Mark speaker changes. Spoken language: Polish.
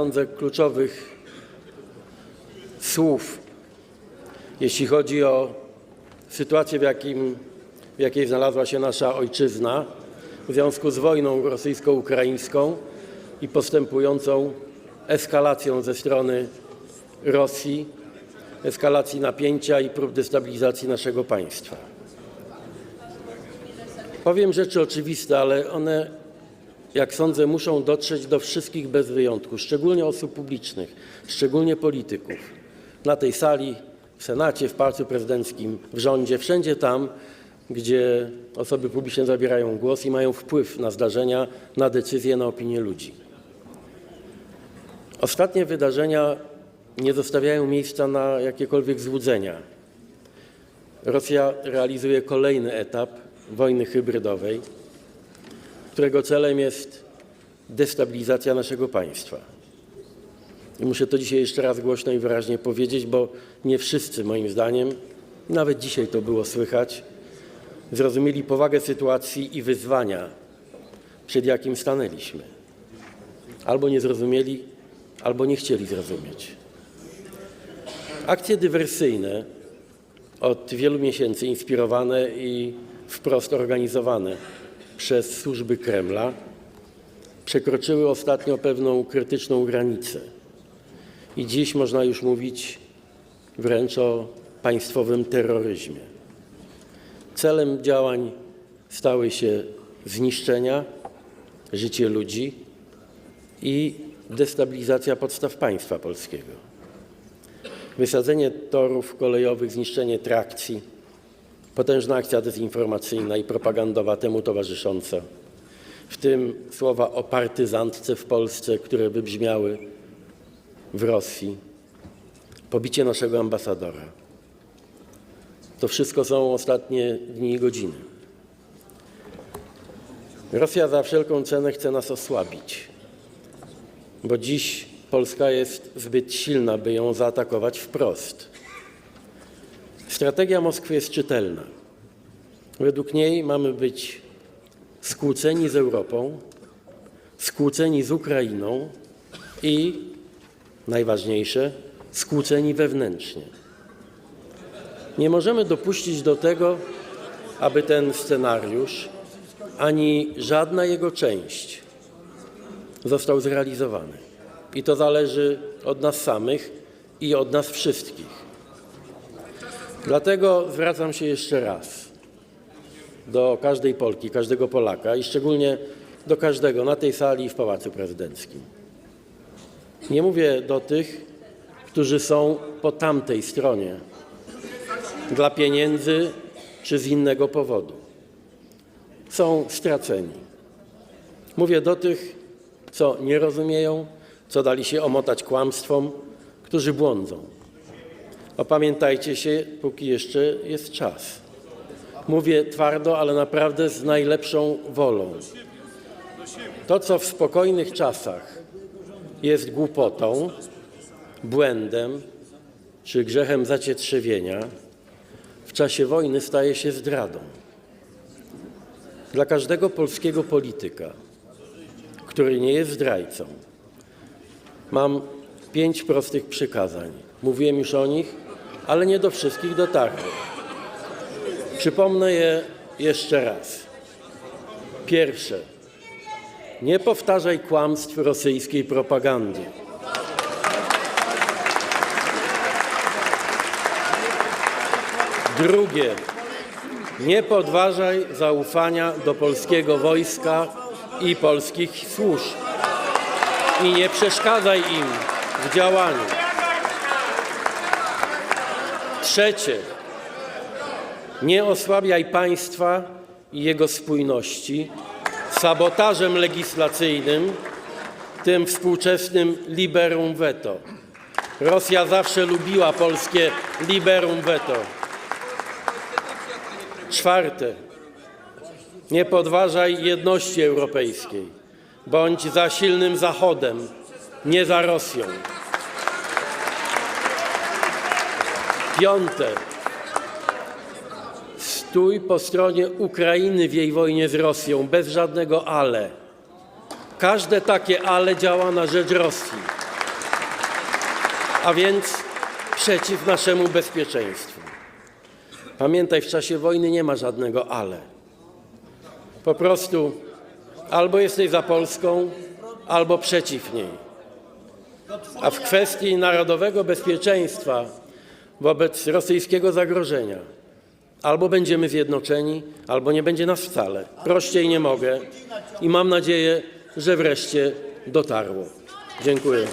Speaker 1: sądzę, kluczowych słów, jeśli chodzi o sytuację, w, jakim, w jakiej znalazła się nasza ojczyzna w związku z wojną rosyjsko-ukraińską i postępującą eskalacją ze strony Rosji, eskalacji napięcia i prób destabilizacji naszego państwa. Powiem rzeczy oczywiste, ale one jak sądzę, muszą dotrzeć do wszystkich bez wyjątku, szczególnie osób publicznych, szczególnie polityków. Na tej sali, w Senacie, w Pałacu Prezydenckim, w rządzie, wszędzie tam, gdzie osoby publiczne zabierają głos i mają wpływ na zdarzenia, na decyzje, na opinię ludzi. Ostatnie wydarzenia nie zostawiają miejsca na jakiekolwiek złudzenia. Rosja realizuje kolejny etap wojny hybrydowej którego celem jest destabilizacja naszego państwa. I muszę to dzisiaj jeszcze raz głośno i wyraźnie powiedzieć, bo nie wszyscy, moim zdaniem, nawet dzisiaj to było słychać, zrozumieli powagę sytuacji i wyzwania, przed jakim stanęliśmy. Albo nie zrozumieli, albo nie chcieli zrozumieć. Akcje dywersyjne od wielu miesięcy inspirowane i wprost organizowane przez służby Kremla przekroczyły ostatnio pewną krytyczną granicę. I dziś można już mówić wręcz o państwowym terroryzmie. Celem działań stały się zniszczenia, życie ludzi i destabilizacja podstaw państwa polskiego. Wysadzenie torów kolejowych, zniszczenie trakcji, Potężna akcja dezinformacyjna i propagandowa temu towarzysząca, w tym słowa o partyzantce w Polsce, które wybrzmiały w Rosji, pobicie naszego ambasadora. To wszystko są ostatnie dni i godziny. Rosja za wszelką cenę chce nas osłabić, bo dziś Polska jest zbyt silna, by ją zaatakować wprost. Strategia Moskwy jest czytelna. Według niej mamy być skłóceni z Europą, skłóceni z Ukrainą i najważniejsze skłóceni wewnętrznie. Nie możemy dopuścić do tego, aby ten scenariusz ani żadna jego część został zrealizowany. I to zależy od nas samych i od nas wszystkich. Dlatego zwracam się jeszcze raz do każdej Polki, każdego Polaka i szczególnie do każdego na tej sali i w Pałacu Prezydenckim. Nie mówię do tych, którzy są po tamtej stronie dla pieniędzy czy z innego powodu. Są straceni. Mówię do tych, co nie rozumieją, co dali się omotać kłamstwom, którzy błądzą. Opamiętajcie się, póki jeszcze jest czas. Mówię twardo, ale naprawdę z najlepszą wolą. To, co w spokojnych czasach jest głupotą, błędem czy grzechem zacietrzewienia, w czasie wojny staje się zdradą. Dla każdego polskiego polityka, który nie jest zdrajcą, mam pięć prostych przykazań. Mówiłem już o nich, ale nie do wszystkich dotarły. Przypomnę je jeszcze raz. Pierwsze. Nie powtarzaj kłamstw rosyjskiej propagandy. Drugie. Nie podważaj zaufania do polskiego wojska i polskich służb. I nie przeszkadzaj im w działaniu. Trzecie. Nie osłabiaj państwa i jego spójności sabotażem legislacyjnym, tym współczesnym liberum veto. Rosja zawsze lubiła polskie liberum veto. Czwarte. Nie podważaj jedności europejskiej. Bądź za silnym Zachodem, nie za Rosją. Piąte. Stój po stronie Ukrainy w jej wojnie z Rosją, bez żadnego ale. Każde takie ale działa na rzecz Rosji. a więc przeciw naszemu bezpieczeństwu. Pamiętaj, w czasie wojny nie ma żadnego ale. Po prostu albo jesteś za Polską, albo przeciw niej. A w kwestii narodowego bezpieczeństwa wobec rosyjskiego zagrożenia albo będziemy zjednoczeni, albo nie będzie nas wcale. Prościej nie mogę i mam nadzieję, że wreszcie dotarło. Dziękuję.